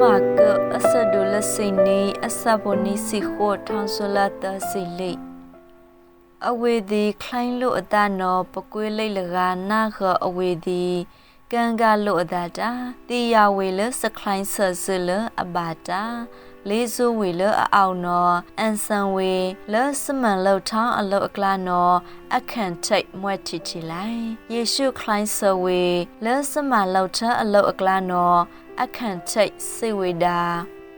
မာကအဆဒူလစိနီအဆဘနီစီခိုထောင်ဆလာတစီလိအဝေဒီခလိုင်းလို့အတနောပကွေးလိတ်လကနာခအဝေဒီကန်ကလို့အတတာတီယာဝေလစခလိုင်းဆဆလအဘာတာလေးစုဝေလအအောင်နော်အန်ဆန်ဝေလစမန်လောက်ထောင်းအလောက်အကလာနော်အခန့်ထိတ်မွဲ့ချီချီလိုက်ယေရှုခလိုင်းဆဝေလစမန်လောက်ထအလောက်အကလာနော်အခန့်ထိတ်စေဝေတာ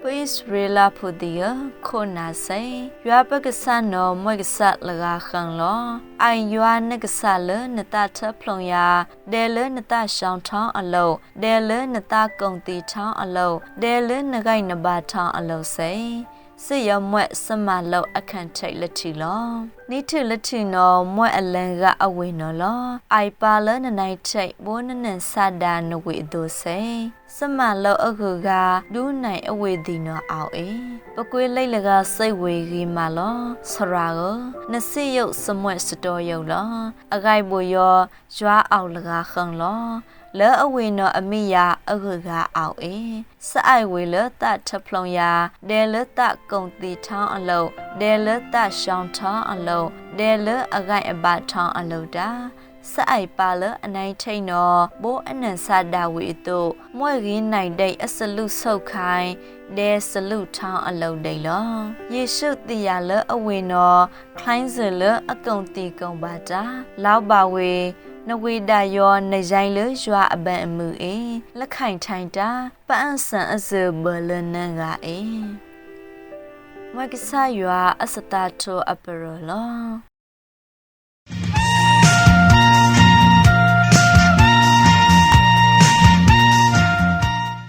ပိစရေလာဖူဒီယခိုနာစေရွာပကဆန်နော်မွဲ့ကဆတ်လကခန်လောအိုင်ရွာနကဆလနတထဖလုံယာဒဲလနတရှောင်းထောင်းအလုံးဒဲလနတကုံတီထောင်းအလုံးဒဲလနဂိုင်နဘာထောင်းအလုံးစေ စစ်ရမွဲ့စမလောက်အခန့်ထိတ်လက်ချီလောနိထလက်ချီနော်မွဲ့အလန်ကအဝေနော်လောအိုင်ပါလနနိုင်ထိတ်ဘိုးနနန်စဒါနဝေဒိုစေစမလောက်အခုကဒူးနိုင်အဝေဒီနော်အောင်အေ ပကွေးလိုက်လကစိတ်ဝေကြီးမလောဆရာကိုနစစ်ရုပ်စမွဲ့စတော်ရုပ်လောအဂိုက်ဘူယောရွာအောင်လကခန့်လောလဲအဝေနော်အမိယာအခုကအောင်အေစအိုက်ဝေလတထဖလုံယာဒဲလတကုံတီထောင်းအလုံးဒဲလတရှောင်းထောင်းအလုံးဒဲလအဂိုက်အဘထောင်းအလုံးတာ စအိုက်ပါလအနိုင်ထိန်နော်ဘိုးအနန်ဆာဒါဝီတို့မွဲ့ရင်းနိုင်တဲ့အစလုဆုတ်ခိုင်းဒဲစလုထောင်းအလုံးဒိန်လောယေရှုတီယာလအဝေနော်ခိုင်းစလအကုံတီကုံပါတာလောက်ပါဝေနဝေဒယောနေဆိုင်လရွာအပန်အမှုအေလက်ခိုင်ထိုင်တာပန်းဆန်အစဘလနန်ကအေမကဆာရွာအစတာတိုအပရလော